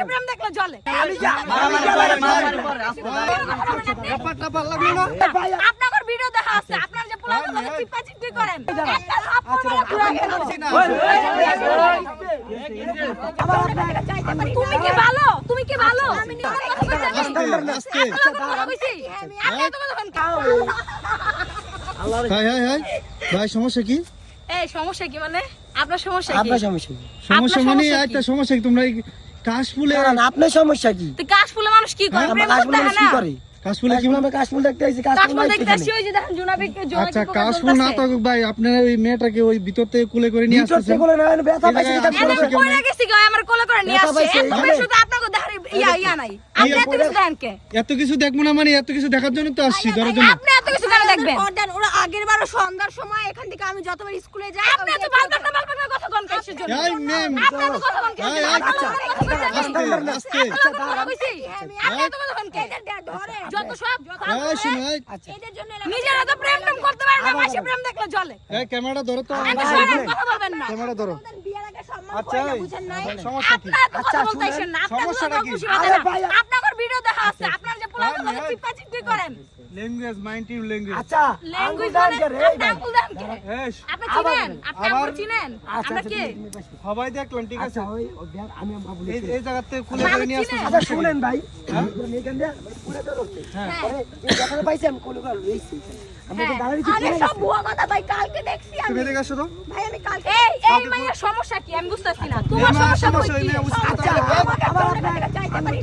প্রেম দেখলে জলে আমি যা আপনার ভিডিও দেখা আছে আপনার যে পোলা গুলো চিপা চিপি করেন একটা হাত আচ্ছা, তুমি কি ভালো তুমি কি ভালো আমি এই হাই হাই হাই ভাই সমস্যা কি সমস্যা কি মানে আপনার সমস্যা কি আপনার সমস্যা কি সমস্যা মানে সমস্যা একটা সমস্যা কি তোমরা কাশফুলে না, না, আপনার সমস্যা কি? তো কাশ মানুষ কি করে? প্রেম করতে হয় না। করে? কাশফুলে কি আমরা কাশফুল দেখতে আইছি কাশফুল দেখতে আসি ওই যে দেখেন জুনাবিকে জোনাকি আচ্ছা কাশফুল না জ্বলতেছে। ভাই আপনার ওই মেয়েটাকে ওই ভিতর থেকে কুলে করে নিয়ে ভিতর থেকে বলে না ব্যথা এই এটা আপনার করে কেমন? পড়ে গেছি গো আমার কোলে করে নিয়ে আসছে? এত এখানে? আপনাকে দেখার ইয়া ইয়া নাই। আপনি এত কিছু দেন কে? এত কিছু দেখব না মানে এত কিছু দেখার জন্য তো আসছি ধরার জন্য। আপনি এত কিছু কেন দেখবেন? ওরা আগের বারো সন্ধ্যার সময় এখান থেকে আমি যতবার স্কুলে যাই আপনি এত এই কথা কোন এই, আচ্ছা। আস্তে আস্তে আপনি এত কথা কে ধরে যত সব এই শুনো আচ্ছা। এদের জন্য নিজেরা তো প্রেম টেম করতে পারে না মাসে প্রেম দেখলে চলে এই ক্যামেরাটা ধরো তো। কথা বলবেন না। ক্যামেরা ধরো। আচ্ছা সমস্যা কি? কথা আপনার সমস্যাটা কি? আরে ভাই, আপনার ভিডিও দেখা আছে। আপনার যে পোলা এই। চিপা চিপি করেন। ল্যাঙ্গুয়েজ মাইন্ড ইউ ল্যাঙ্গুয়েজ আচ্ছা ল্যাঙ্গুয়েজ আঙ্গুল দান করে এই আপনি ভাই আঙ্গুল দেন কে আপনি চিনেন? আপনি আঙ্গুল চিনেন? আচ্ছা আমরা আচ্ছা কে। সবাই দেখলাম ঠিক আছে আচ্ছা আমি আমরা বলি এই জায়গা থেকে কুলে মানুষ করে নিয়ে? আসতেছেন আচ্ছা শুনেন ভাই। আমি এখান দিয়ে পুরো তো। রক্ত হ্যাঁ। এই কথাটা পাইছি আমি কোলে করে লইছি আমরা তো দাঁড়াই আরে সব ভুয়া কথা ভাই কালকে দেখছি আমি। তুমি এদিকে আসো তো। ভাই আমি কালকে এই এই মাইয়া সমস্যা কি? আমি বুঝতাছি না। তোমার সমস্যা আচ্ছা,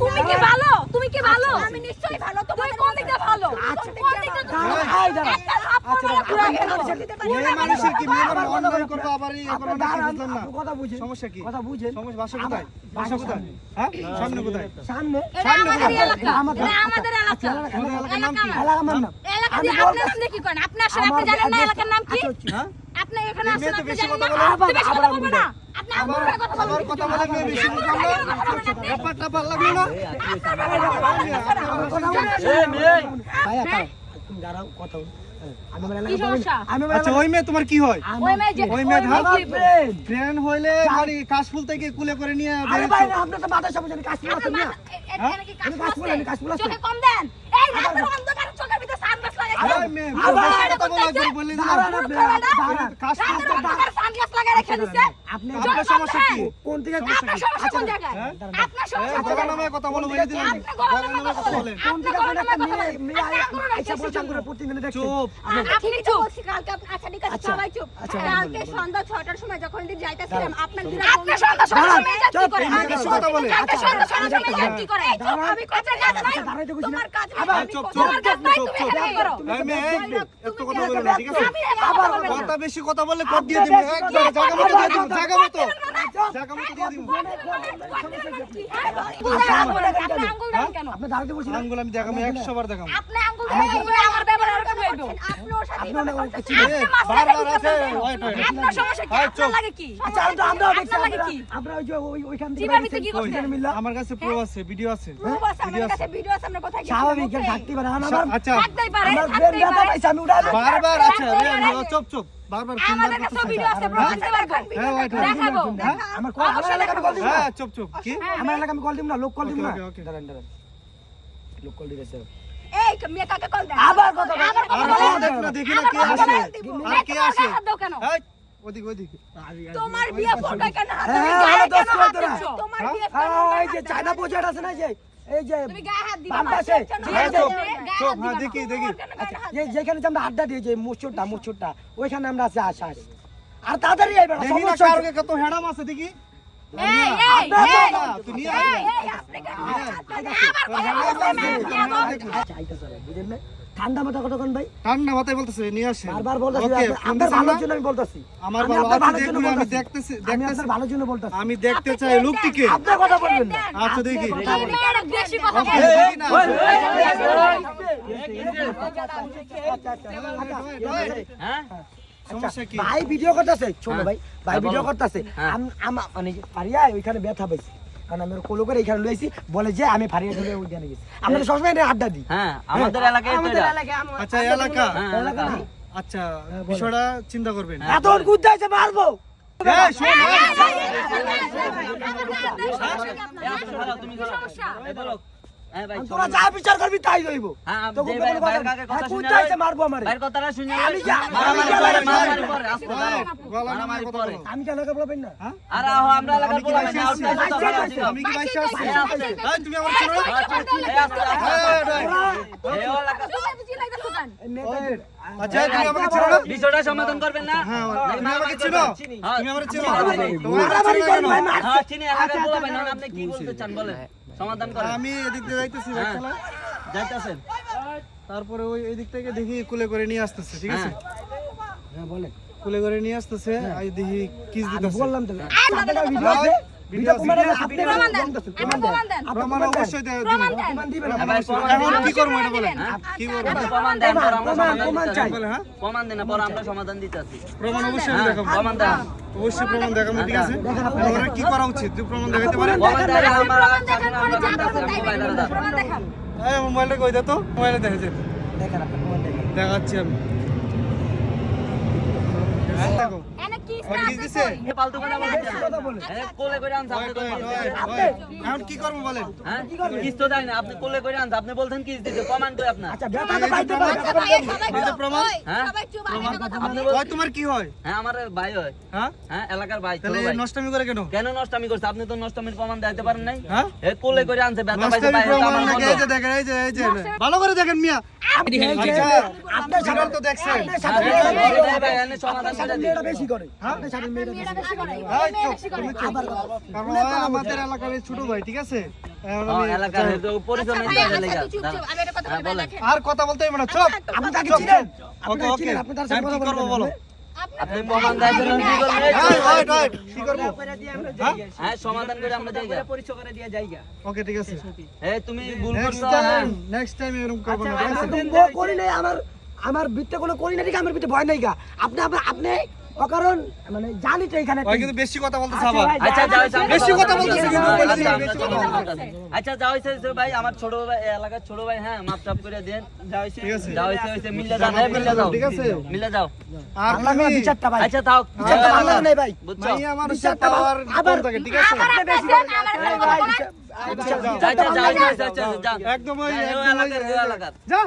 তুমি কি ভালো? তুমি কি ভালো? আমি নিশ্চয়ই ভালো তুমি তোমাদের কোন দিকটা ভালো আচ্ছা, কোন দিকটা তুমি দাঁড়াও, ভালো? এই দাঁড়াও। একটা হাত পা মারা পুরা আপনি গেল। মানুষের দিতে পারেন মেয়ে মানুষের কি? মেয়ে মানুষ অন্যায় করব আবার এই আপনি না কি বুঝলাম না। কথা বুঝেন সমস্যা কি? কথা বুঝেন সমস্যা বাসা কোথায়? আমার- কোথায়? হ্যাঁ? সামনে কোথায়? সামনে? এটা আমাদের আমাদের- আমাদের এলাকা? এলাকা আমার নাম এলাকা আপনি আপনি কি? করেন? আপনি আসেন আপনি জানেন না এলাকার নাম কি? আচ্ছা, আচ্ছা। হ্যাঁ? আপনি এখানে তো আপনি জানেন না? আপনি বেশি কথা বলবেন। না আমার কথা বলে মেয়ে বেশি বুঝলাম না ব্যাপারটা ভালো লাগল না। তুমি দাঁড়াও কথা হ্যাঁ, আমি আমার কি আমি আচ্ছা ওই মেয়ে তোমার কি হয়? ওই মেয়ে যে ওই মেয়ে ধার। ফ্রেন্ড হইলে মানে কাশফুল থেকে কুলে করে নিয়ে আরে ভাই আপনি তো বাতাস সমস্যা নেই কাশ্মীর আছেন না। আমি কাশফুল আনি, কাশফুল আছে। চোখে কম দেন। এই রাতের অন্ধকার চোখের ভিতরে সানগ্লাস লাগাই আরে মেয়ে আবার কথা বলা একবার বলে দিলাম দাঁড়ান আপনি, দাঁড়ান। কাশফুল রাতের সানগ্লাস লাগাই রেখে দিছে আপনি আপনার সমস্যা কি কোন থেকে আপনার সমস্যা কোন জায়গায়? আপনার সমস্যা কোন নামে কথা বলো বলে দিলাম আপনি গলা গলা নামে নামে কথা কথা বলেন। বলেন কোন থেকে কোন একটা মেয়ে মেয়ে আইসা রাখছেন করে প্রতিদিন দেখছি চুপ আপনি চুপ বলছি কালকে আপ- আচ্ছা ঠিক আছে সবাই চুপ কালকে সন্ধ্যা ছটার সময় যখন দিন যাইতেছিলাম আপনার দিন আপনি সন্ধ্যা ছটার সময় যাত্রী চুপ, আপনি কথা বলে। কালকে সন্ধ্যা ছটার সময় যাত্রী করেন। এই চুপ, দাঁড়ান। আমি কথা কাজ নাই। দাঁড়াইতে বলছি না। তোমার কাজ আবার চুপ, চুপ, তোমার কাজ নাই, চুপ, তুমি চুপ। এখানে করো। এই মেয়ে এই মেয়ে, এত কথা বলে ঠিক আছে আপনি কথা বলবেন না। কথা বেশি কথা বলে কর দিয়ে দিবি একবার জায়গা মতো দিয়ে দিবি জায়গা মতো জায়গা মতো দিয়ে দিবি। আপনি আঙ্গুল না আঙ্গুল আমি দেখাবো একশো বার দেখাবো। আপনি আঙ্গুল আমার আচ্ছা আমরা কাছে প্রুফ আছে ভিডিও আছে আচ্ছা। বারবার আছে। চুপ চুপ বারবার। হ্যাঁ। হ্যাঁ এলাকা আমি কল দিব না হ্যাঁ চুপ চুপ কি আমার এলাকা আমি কল দিব না লোক কল দিব না এই মেয়ে কাকে কল দেন আবার কথা। আবার। দেখ না দেখি না কে আসে। আর কে আসে? এই ওদিকে ওদিকে তোমার বিয়ে কেন হাত হ্যাঁ, হ্যাঁ, করে হাত তোরা। দিচ্ছ? তোমার হ্যাঁ? বিয়ে হ্যাঁ, এই যে চায়না প্রজেক্ট আছে না যে এই যে তুমি গায়ে হাত দিবা বাম না। পাশে হ্যাঁ এই যে- হ্যাঁ। দেখি দেখি যেখানে যে আমরা আড্ডা দিয়েছি মুচুরটা মুচুরটা ওইখানে আমরা আছি আশ্বাস আর তাড়াতাড়ি আইবে না দেখি না সমস্যা কারোকে কত হেডাম আছে দেখি এই, না। আচ্ছা ভাই, ঠান্ডা মাথা কতক্ষণ ভাই। ঠান্ডা মাথায় বলতেছে নিয়ে আসে বারবার বলতেছি আপনার- ফোন আপনার দিছেন ভালোর জন্য আমি বলতেছি। আমার ভালো আপনার আছে ভালোর জন্য দেখুন আমি দেখতেছি আমি আপনার ভালোর জন্য বলতেছি। আমি দেখতে চাই লোকটিকে আপনার কথা বলবেন না। আচ্ছা দেখি। বেশি কথা কি? ভাই ভিডিও করতেছে। ছোট ভাই ভাই ভিডিও করতেছে। আমার মানে পারিয়া ওইখানে ব্যথা পাইছি। কারণ আমি কোলো করে এখানে লইছি বলে যে আমি ফারিয়া ধরে ওইখানে গেছি আমরা সবসময় এটা আড্ডা দিই হ্যাঁ আমাদের এলাকায় আমাদের এলাকায় আচ্ছা এলাকা হ্যাঁ, এলাকা আচ্ছা বিষয়টা চিন্তা করবেন এত গুদ্দা আছে মারবো এই শোন তুমি হ্যাঁ তোরা যা বিচার করবি তাই হইব হ্যাঁ হ্যাঁ, মারবো আমারে আমি কেন বলবেন না আর আমরা আচ্ছা তুমি আমাকে চিনো না বিষয়টা সমাধান করবেন না হ্যাঁ তুমি আমাকে চিনো হ্যাঁ। তুমি আমাকে হ্যাঁ আপনি কি বলতে চান বলেন সমাধান করেন। আমি এদিক দিয়ে যাইতেছি হ্যাঁ। যাইতাছেন। তারপরে ওই এদিক থেকে দেখি কুলে করে নিয়ে আসতেছে ঠিক আছে? হ্যাঁ। বলেন। কুলে করে নিয়ে আসতেছে আর দেখি কিস দিতেছে। বললাম তো। আপনার ভিডিও আছে? প্রমাণ আছে। প্রমাণ দেন। বলতেছেন, একটা প্রমাণ দেন। আপনি প্রমাণ প্রমাণ দেন। অবশ্যই অবশ্যই প্রমাণ দেখাবো ঠিক আছে? আমরা কি করা উচিত? যে প্রমাণ দেখাতে পারে মোবাইলটা কই দে তো? মোবাইলে দেখা যায় দেখেন আপনি প্রমাণ দেখেন। দেখাচ্ছি আমি হ্যাঁ, দেখো এনে কি আর কি দিছে ফালতু কথা বলছেন কথা বলেন হ্যাঁ, কোলে করে আনছে আপনি তো ওই, ফালতু ওই, কথা- ওই, এখন কি করব বলেন? হ্যাঁ দেয় না আপনি কোলে করে আনছে বলছেন কিস দিতে প্রমাণ করে আপনার। হ্যাঁ? তোমার কি হয়? হ্যাঁ আমার ভাই হয়। হ্যাঁ? হ্যাঁ এলাকার ভাই নষ্টামি করে কেন? কেন নষ্টামি করছে? আপনি তো নষ্টামির প্রমাণ দিতে পারেন নাই। হ্যাঁ? কোলে করে আনছে ব্যথা পাইছে দেখেন এই যে এই যে ভালো করে দেখেন মিয়া। আপনার তো দেখছেন হ্যাঁ, সমাধান বেশি করে। আপনার আমাদের এলাকার ছোট ভাই ঠিক আছে? আচ্ছা, আচ্ছা। আর কথা বলতে হবে না চুপ। আপনি তাকে চিনেন ওকে ওকে আপনি তার সাথে কথা কি বলো আপনি প্রমাণ দিয়েছেন কি করবেন এই, ওয়েট, ওয়েট, কি করব? হ্যাঁ? হ্যাঁ সমাধান করে আমরা যাই ওকে ঠিক আছে। এই তুমি ভুল নেক্সট করছ হ্যাঁ। টাইম নেক্সট টাইম এরকম করব না ঠিক আমি করি নাই আমার আমার বিত্তে কোনো করি না ঠিক আমার বিত্তে ভয় নাই গা। আপনি আপনি আপনি অকারণ মানে জানি তো এখানে কিন্তু বেশি কথা বলতেছে আচ্ছা আবার। আচ্ছা যাও বেশি কথা বলতেছে আচ্ছা, কিন্তু, আচ্ছা, বেশি, আমরা বেশি কথা করতেছি। আচ্ছা যা হয়েছে হয়েছে ভাই আমার ছোট ভাই এলাকার ছোট ভাই হ্যাঁ মাপ টাপ করে দেন। যা হয়েছে ঠিক আছে। যা হয়েছে হয়েছে মিলে যাও হ্যাঁ মিলে যাও। ঠিক আছে। মিলে যাও। আর আল্লাহ বিচারটা ভাই। আচ্ছা থাক। বিচারটা ভালো নাই ভাই। বুঝছ? মাইয়া মানুষের বিচারটা আবার থাকে ঠিক আছে? আবার আমার ভাই, ভাই, ভাই, ভাই। আচ্ছা, যাও। আচ্ছা যা হয়েছে হয়েছে, আচ্ছা, যা। একদম ওই যা, একদম ওই ওই এলাকার। এলাকার। যা।